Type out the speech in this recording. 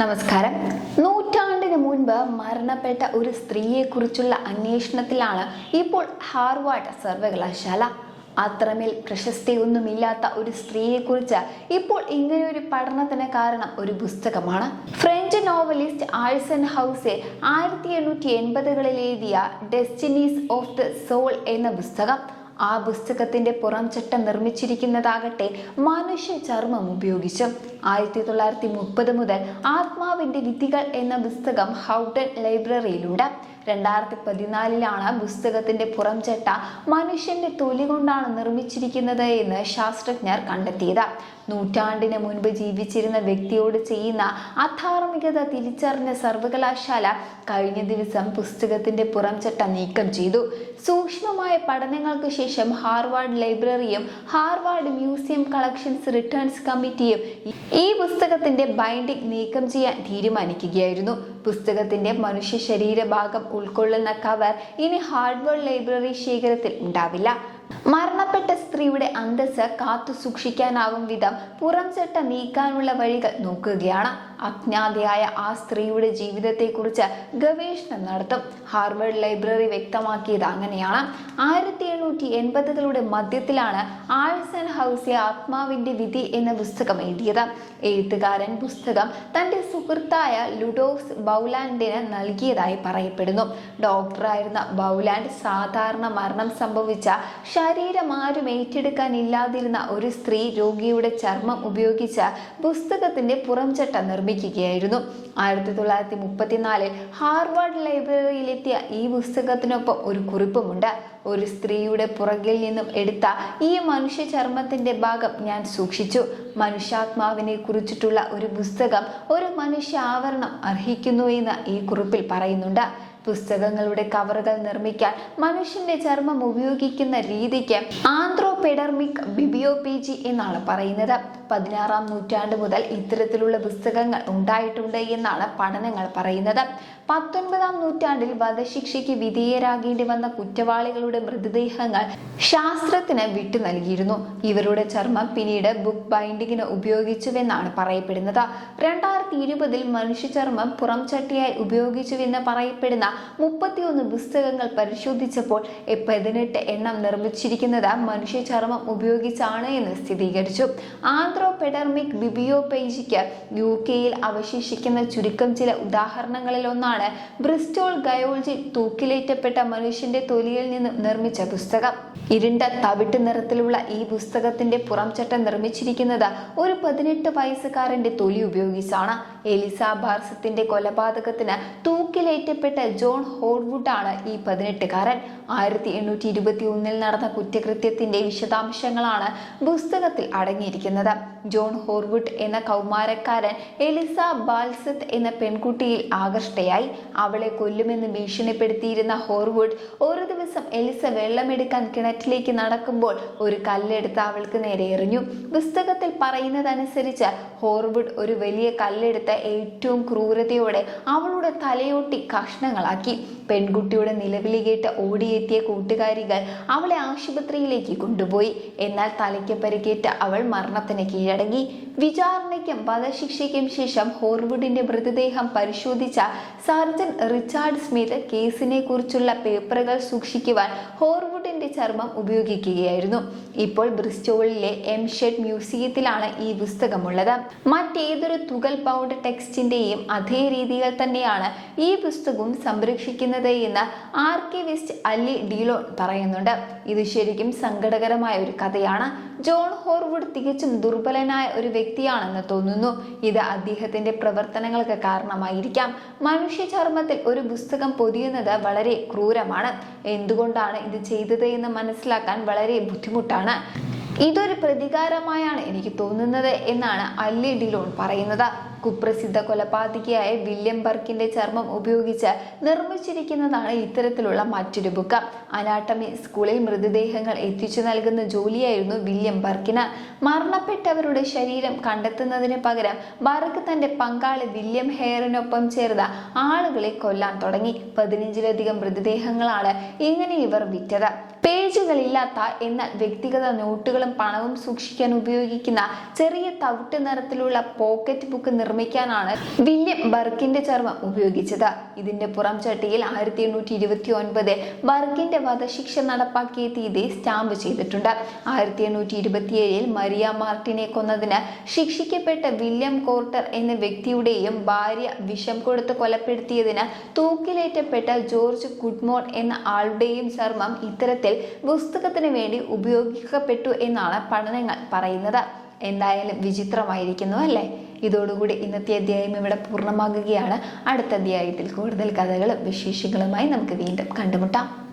നമസ്കാരം. നൂറ്റാണ്ടിന് മുൻപ് മരണപ്പെട്ട ഒരു സ്ത്രീയെക്കുറിച്ചുള്ള അന്വേഷണത്തിലാണ് ഇപ്പോൾ ഹാർവാർഡ് സർവകലാശാല. അത്രമേൽ പ്രശസ്തിയൊന്നുമില്ലാത്ത ഒരു സ്ത്രീയെക്കുറിച്ച് ഇപ്പോൾ ഇങ്ങനെയൊരു പഠനത്തിന് കാരണം ഒരു പുസ്തകമാണ്. ഫ്രഞ്ച് നോവലിസ്റ്റ് ആഴ്സൺ ഹൗസെ ആയിരത്തി എണ്ണൂറ്റി എൺപതുകളിൽ എഴുതിയ ഡെസ്റ്റിനീസ് ഓഫ് ദ സോൾ എന്ന പുസ്തകം. ആ പുസ്തകത്തിന്റെ പുറംചട്ടം നിർമ്മിച്ചിരിക്കുന്നതാകട്ടെ മനുഷ്യ ചർമ്മം ഉപയോഗിച്ചും. ആയിരത്തി തൊള്ളായിരത്തി മുപ്പത് മുതൽ ആത്മാവിന്റെ വിധികൾ എന്ന പുസ്തകം ഹൗഡൻ ലൈബ്രറിയിലുണ്ട് രണ്ടായിരത്തി പതിനാലിലാണ് പുസ്തകത്തിന്റെ പുറംചട്ട മനുഷ്യന്റെ തൊലി കൊണ്ടാണ് നിർമ്മിച്ചിരിക്കുന്നത് എന്ന് ശാസ്ത്രജ്ഞർ കണ്ടെത്തിയത്. നൂറ്റാണ്ടിന് മുൻപ് ജീവിച്ചിരുന്ന വ്യക്തിയോട് ചെയ്യുന്ന അധാർമികത തിരിച്ചറിഞ്ഞ സർവകലാശാല കഴിഞ്ഞ ദിവസം പുസ്തകത്തിന്റെ പുറംചട്ട നീക്കം ചെയ്തു. സൂക്ഷ്മമായ പഠനങ്ങൾക്ക് ശേഷം ഹാർവാർഡ് ലൈബ്രറിയും ഹാർവാർഡ് മ്യൂസിയം കളക്ഷൻസ് റിട്ടേൺസ് കമ്മിറ്റിയും ഈ പുസ്തകത്തിന്റെ ബൈൻഡിംഗ് നീക്കം ചെയ്യാൻ തീരുമാനിക്കുകയായിരുന്നു. പുസ്തകത്തിന്റെ മനുഷ്യ ശരീരഭാഗം ഉൾക്കൊള്ളുന്ന കവർ ഇനി ഹാർഡ്വേർഡ് ലൈബ്രറി ശേഖരത്തിൽ ഉണ്ടാവില്ല. മരണപ്പെട്ട സ്ത്രീയുടെ അന്തസ് കാത്തു സൂക്ഷിക്കാനാവും വിധം പുറംചട്ട നീക്കാനുള്ള വഴികൾ നോക്കുകയാണ്. അജ്ഞാതയായ ആ സ്ത്രീയുടെ ജീവിതത്തെക്കുറിച്ച് ഗവേഷണം നടത്തും. ഹാർവേഡ് ലൈബ്രറി വ്യക്തമാക്കിയത് അങ്ങനെയാണ്. ആയിരത്തി എണ്ണൂറ്റി എൺപതുകളുടെ മധ്യത്തിലാണ് ആഴ്സൺ ഹൗസെ ആത്മാവിന്റെ വിധി എന്ന പുസ്തകം എഴുതിയത്. എഴുത്തുകാരൻ പുസ്തകം തന്റെ സുഹൃത്തായ ലുഡോസ് ബൗലാൻഡിന് നൽകിയതായി പറയപ്പെടുന്നു. ഡോക്ടറായിരുന്ന ബൗലാൻഡ് സാധാരണ മരണം സംഭവിച്ച ശരീരം ആരും ഏറ്റെടുക്കാനില്ലാതിരുന്ന ഒരു സ്ത്രീ രോഗിയുടെ ചർമ്മം ഉപയോഗിച്ച പുസ്തകത്തിന്റെ പുറംചട്ട നിർമ്മിക്കുകയായിരുന്നു. ആയിരത്തി തൊള്ളായിരത്തി മുപ്പത്തിനാലിൽ ഹാർവാർഡ് ലൈബ്രറിയിലെത്തിയ ഈ പുസ്തകത്തിനൊപ്പം ഒരു കുറിപ്പുമുണ്ട്. ഒരു സ്ത്രീയുടെ പുറകിൽ നിന്നും എടുത്ത ഈ മനുഷ്യ ചർമ്മത്തിന്റെ ഭാഗം ഞാൻ സൂക്ഷിച്ചു. മനുഷ്യാത്മാവിനെ കുറിച്ചിട്ടുള്ള ഒരു പുസ്തകം ഒരു മനുഷ്യ ആവരണം അർഹിക്കുന്നു എന്ന് ഈ കുറിപ്പിൽ പറയുന്നുണ്ട്. പുസ്തകങ്ങളുടെ കവറുകൾ നിർമ്മിക്കാൻ മനുഷ്യന്റെ ചർമ്മം ഉപയോഗിക്കുന്ന രീതിക്ക് ആന്ത്രോപെഡർമിക് ബിബിയോപേജി എന്നാണ് പറയുന്നത്. പതിനാറാം നൂറ്റാണ്ട് മുതൽ ഇത്തരത്തിലുള്ള പുസ്തകങ്ങൾ ഉണ്ടായിട്ടുണ്ട് എന്നാണ് പഠനങ്ങൾ പറയുന്നത്. പത്തൊൻപതാം നൂറ്റാണ്ടിൽ വധശിക്ഷയ്ക്ക് വിധേയരാകേണ്ടി വന്ന കുറ്റവാളികളുടെ മൃതദേഹങ്ങൾ ശാസ്ത്രത്തിന് വിട്ടു നൽകിയിരുന്നു. ഇവരുടെ ചർമ്മം പിന്നീട് ബുക്ക് ബൈൻഡിങ്ങിന് ഉപയോഗിച്ചുവെന്നാണ് പറയപ്പെടുന്നത്. രണ്ടായിരത്തി ഇരുപതിൽ മനുഷ്യ ചർമ്മം പുറം ചട്ടിയായി ഉപയോഗിച്ചുവെന്ന് പറയപ്പെടുന്ന മുപ്പത്തിയൊന്ന് പുസ്തകങ്ങൾ പരിശോധിച്ചപ്പോൾ പതിനെട്ട് എണ്ണം നിർമ്മിച്ചിരിക്കുന്നത് മനുഷ്യ ചർമ്മം ഉപയോഗിച്ചാണ് എന്ന് സ്ഥിരീകരിച്ചു. ആന്ത്രോപെഡർമിക് ബിബിയോപേജിക്ക് യു കെയിൽ അവശേഷിക്കുന്ന ചുരുക്കം ചില ഉദാഹരണങ്ങളിൽ ഒന്നാണ് ബ്രിസ്റ്റോൾ ഗയോൾജി തൂക്കിലേറ്റപ്പെട്ട മനുഷ്യന്റെ തൊലിയിൽ നിന്ന് നിർമ്മിച്ച പുസ്തകം. ഇരുണ്ട തവിട്ട് നിറത്തിലുള്ള ഈ പുസ്തകത്തിന്റെ പുറംചട്ട നിർമ്മിച്ചിരിക്കുന്നത് ഒരു പതിനെട്ട് വയസ്സുകാരന്റെ തൊലി ഉപയോഗിച്ചാണ്. എലിസ ബാർസത്തിന്റെ കൊലപാതകത്തിന് തൂക്കിലേറ്റപ്പെട്ട ജോൺ ഹോർവുഡ് ആണ് ഈ പതിനെട്ടുകാരൻ. ആയിരത്തി എണ്ണൂറ്റി ഇരുപത്തി ഒന്നിൽ നടന്ന കുറ്റകൃത്യത്തിന്റെ വിശദാംശങ്ങളാണ് പുസ്തകത്തിൽ അടങ്ങിയിരിക്കുന്നത്. ജോൺ ഹോർവുഡ് എന്ന കൗമാരക്കാരൻ എലിസ ബാൽസത്ത് എന്ന പെൺകുട്ടിയിൽ ആകർഷ്ടയായി അവളെ കൊല്ലുമെന്ന് ഭീഷണിപ്പെടുത്തിയിരുന്ന ഹോർവുഡ് ഒരു ദിവസം എലിസ വെള്ളമെടുക്കാൻ കിണറ്റിലേക്ക് നടക്കുമ്പോൾ ഒരു കല്ലെടുത്ത് അവൾക്ക് നേരെ എറിഞ്ഞു. പുസ്തകത്തിൽ പറയുന്നതനുസരിച്ച് ഹോർവുഡ് ഒരു വലിയ കല്ലെടുത്ത് ഏറ്റവും ക്രൂരതയോടെ അവളുടെ തലയോട്ടി കഷ്ണങ്ങളാക്കി. പെൺകുട്ടിയുടെ നിലവിളി കേട്ട് ഓടിയെത്തിയ കൂട്ടുകാരികൾ അവളെ ആശുപത്രിയിലേക്ക് കൊണ്ടുപോയി. എന്നാൽ തലയ്ക്ക് പരിക്കേറ്റ അവൾ മരണത്തിന് കീഴടങ്ങി. വിചാരണയ്ക്കും വധശിക്ഷയ്ക്കും ശേഷം ഹോർവുഡിന്റെ മൃതദേഹം പരിശോധിച്ച സർജൻ റിച്ചാർഡ് സ്മിത്ത് കേസിനെ കുറിച്ചുള്ള പേപ്പറുകൾ സൂക്ഷിക്കുവാൻ ഹോർവുഡിന്റെ ചർമ്മം ഉപയോഗിക്കുകയായിരുന്നു. ഇപ്പോൾ ബ്രിസ്റ്റോളിലെ എം ഷെഡ് മ്യൂസിയത്തിലാണ് ഈ പുസ്തകമുള്ളത്. മറ്റേതൊരു തുകൽ പൗണ്ട് ടെക്സ്റ്റിന്റെയും അതേ രീതിയിൽ തന്നെയാണ് ഈ പുസ്തകവും സംരക്ഷിക്കുന്നത് എന്ന് ആർക്കിവിസ്റ്റ് അല്ലി ഡീലോൺ പറയുന്നുണ്ട്. ഇത് ശരിക്കും സങ്കടകരമായ ഒരു കഥയാണ്. ജോൺ ഹോർവുഡ് തികച്ചും ദുർബലനായ ഒരു വ്യക്തിയാണെന്ന് തോന്നുന്നു. ഇത് അദ്ദേഹത്തിന്റെ പ്രവർത്തനങ്ങൾക്ക് കാരണമായിരിക്കാം. മനുഷ്യ ചർമ്മത്തിൽ ഒരു പുസ്തകം പൊതിയുന്നത് വളരെ ക്രൂരമാണ്. എന്തുകൊണ്ടാണ് ഇത് ചെയ്തത് എന്ന് മനസ്സിലാക്കാൻ വളരെ ബുദ്ധിമുട്ടാണ്. ഇതൊരു പ്രതികാരമായാണ് എനിക്ക് തോന്നുന്നത് എന്നാണ് അല്ലി ഡിലോൺ പറയുന്നത്. കുപ്രസിദ്ധ കൊലപാതകിയായ വില്യം ബർക്കിന്റെ ചർമ്മം ഉപയോഗിച്ച് നിർമ്മിച്ചിരിക്കുന്നതാണ് ഇത്തരത്തിലുള്ള മറ്റൊരു ബുക്ക്. അനാട്ടമി സ്കൂളിൽ മൃതദേഹങ്ങൾ എത്തിച്ചു നൽകുന്ന ജോലിയായിരുന്നു വില്യം ബർക്കിന്. മരണപ്പെട്ടവരുടെ ശരീരം കണ്ടെത്തുന്നതിന് പകരം ബർക്ക് തന്റെ പങ്കാളി വില്യം ഹെയറിനൊപ്പം ചേർന്ന ആളുകളെ കൊല്ലാൻ തുടങ്ങി. പതിനഞ്ചിലധികം മൃതദേഹങ്ങളാണ് ഇങ്ങനെ ഇവർ വിറ്റത്. പേജുകളില്ലാത്ത എന്നാൽ വ്യക്തിഗത നോട്ടുകളും പണവും സൂക്ഷിക്കാൻ ഉപയോഗിക്കുന്ന ചെറിയ തവിട്ട് നിറത്തിലുള്ള പോക്കറ്റ് ബുക്ക് നിർമ്മിക്കാനാണ് വില്യം ബർക്കിന്റെ ചർമ്മം ഉപയോഗിച്ചത്. ഇതിന്റെ പുറം ചട്ടിയിൽ ആയിരത്തി എണ്ണൂറ്റി ഇരുപത്തി ഒൻപത് ബർക്കിന്റെ വധശിക്ഷ നടപ്പാക്കിയ തീയതി സ്റ്റാമ്പ് ചെയ്തിട്ടുണ്ട്. ആയിരത്തി എണ്ണൂറ്റി ഇരുപത്തിയേഴിൽ മരിയ മാർട്ടിനെ കൊന്നതിന് ശിക്ഷിക്കപ്പെട്ട വില്യം കോർട്ടർ എന്ന വ്യക്തിയുടെയും ഭാര്യ വിഷം കൊടുത്ത് കൊലപ്പെടുത്തിയതിന് തൂക്കിലേറ്റപ്പെട്ട ജോർജ് ഗുഡ്മോൺ എന്ന ആളുടെയും ചർമ്മം ഇത്തരത്തിൽ പുസ്തകത്തിന് വേണ്ടി ഉപയോഗിക്കപ്പെട്ടു എന്നാണ് പഠനങ്ങൾ പറയുന്നത് എന്തായാലും വിചിത്രമായിരിക്കുന്നു അല്ലേ? ഇതോടുകൂടി ഇന്നത്തെ അധ്യായം ഇവിടെ പൂർണമാകുകയാണ്. അടുത്ത അധ്യായത്തിൽ കൂടുതൽ കഥകളും വിശേഷങ്ങളുമായി നമുക്ക് വീണ്ടും കണ്ടുമുട്ടാം.